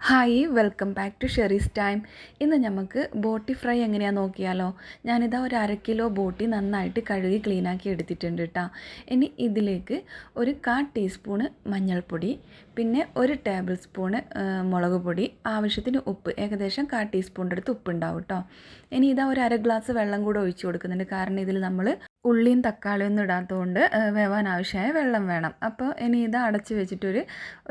Hi welcome back to Sherry's time. ഇന്ന് നമുക്ക് ബോട്ടി ഫ്രൈ എങ്ങനെയാണ് നോക്കിയാലോ? ഞാനിതാ ഒരു അര കിലോ ബോട്ടി നന്നായിട്ട് കഴുകി ക്ലീനാക്കി എടുത്തിട്ടുണ്ട് കേട്ടോ ഇനി ഇതിലേക്ക് ഒരു കാ ടീസ്പൂണ് മഞ്ഞൾപ്പൊടി പിന്നെ ഒരു ടേബിൾ സ്പൂണ് മുളക് പൊടി ആവശ്യത്തിന് ഉപ്പ് ഏകദേശം കാ ടീസ്പൂണിന്റെ അടുത്ത് ഉപ്പുണ്ടാവും കേട്ടോ ഇനി ഇതാ ഒരു അര ഗ്ലാസ് വെള്ളം കൂടെ ഒഴിച്ചു കൊടുക്കുന്നുണ്ട്. കാരണം ഇതിൽ നമ്മൾ ഉള്ളിയും തക്കാളിയും ഒന്നും ഇടാത്തതുകൊണ്ട് വേവാൻ ആവശ്യമായ വെള്ളം വേണം. അപ്പോൾ ഇനി ഇത് അടച്ച് വെച്ചിട്ടൊരു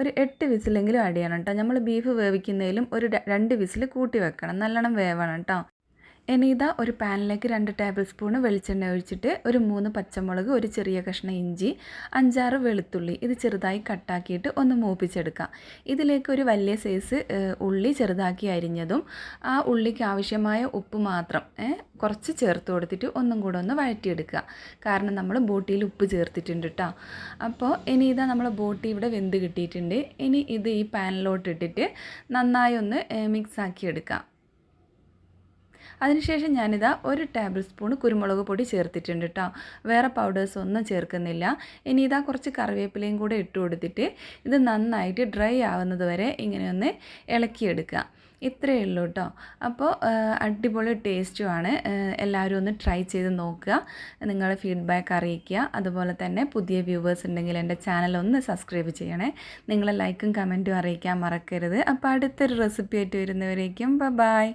ഒരു എട്ട് വിസിലെങ്കിലും ആഡ് ചെയ്യണം കേട്ടോ നമ്മൾ ബീഫ് വേവിക്കുന്നതിലും ഒരു രണ്ട് വിസിൽ കൂട്ടി വെക്കണം. നല്ലോണം വേവണം കേട്ടോ ഇനി ഒരു പാനിലേക്ക് രണ്ട് ടേബിൾ സ്പൂണ് വെളിച്ചെണ്ണ ഒഴിച്ചിട്ട് ഒരു മൂന്ന് പച്ചമുളക് ഒരു ചെറിയ കഷ്ണം ഇഞ്ചി അഞ്ചാറ് വെളുത്തുള്ളി ഇത് ചെറുതായി കട്ടാക്കിയിട്ട് ഒന്ന് മൂപ്പിച്ചെടുക്കാം. ഇതിലേക്ക് ഒരു വലിയ സൈസ് ഉള്ളി ചെറുതാക്കി അരിഞ്ഞതും ആ ഉള്ളിക്ക് ആവശ്യമായ ഉപ്പ് മാത്രം കുറച്ച് ചേർത്ത് കൊടുത്തിട്ട് ഒന്നും കൂടെ ഒന്ന് വഴറ്റിയെടുക്കുക. കാരണം നമ്മൾ ബോട്ടിയിൽ ഉപ്പ് ചേർത്തിട്ടുണ്ട് കേട്ടോ അപ്പോൾ ഇനി ഇതാ നമ്മൾ ബോട്ടി ഇവിടെ വെന്ത് കിട്ടിയിട്ടുണ്ട്. ഇനി ഇത് ഈ പാനിലോട്ട് ഇട്ടിട്ട് നന്നായി ഒന്ന് മിക്സ് ആക്കി എടുക്കാം അതിനുശേഷം ഞാനിതാ ഒരു ടേബിൾ സ്പൂൺ കുരുമുളക് പൊടി ചേർത്തിട്ടുണ്ട് കേട്ടോ വേറെ പൗഡേഴ്സ് ഒന്നും ചേർക്കുന്നില്ല. ഇനി ഇതാ കുറച്ച് കറിവേപ്പിലയും കൂടെ ഇട്ട് കൊടുത്തിട്ട് ഇത് നന്നായിട്ട് ഡ്രൈ ആവുന്നത് വരെ ഇങ്ങനെ ഒന്ന് ഇളക്കിയെടുക്കുക. ഇത്രയേ ഉള്ളൂ കേട്ടോ അപ്പോൾ അടിപൊളി ടേസ്റ്റുമാണ് എല്ലാവരും ഒന്ന് ട്രൈ ചെയ്ത് നോക്കുക. നിങ്ങളുടെ ഫീഡ്ബാക്ക് അറിയിക്കുക. അതുപോലെ തന്നെ പുതിയ വ്യൂവേഴ്സ് ഉണ്ടെങ്കിൽ എന്റെ ചാനൽ ഒന്ന് സബ്സ്ക്രൈബ് ചെയ്യണേ. നിങ്ങളെ ലൈക്കും കമന്റും അറിയിക്കാൻ മറക്കരുത്. അപ്പോൾ അടുത്തൊരു റെസിപ്പി ആയിട്ട് വരുന്നവരേക്കും. ബൈ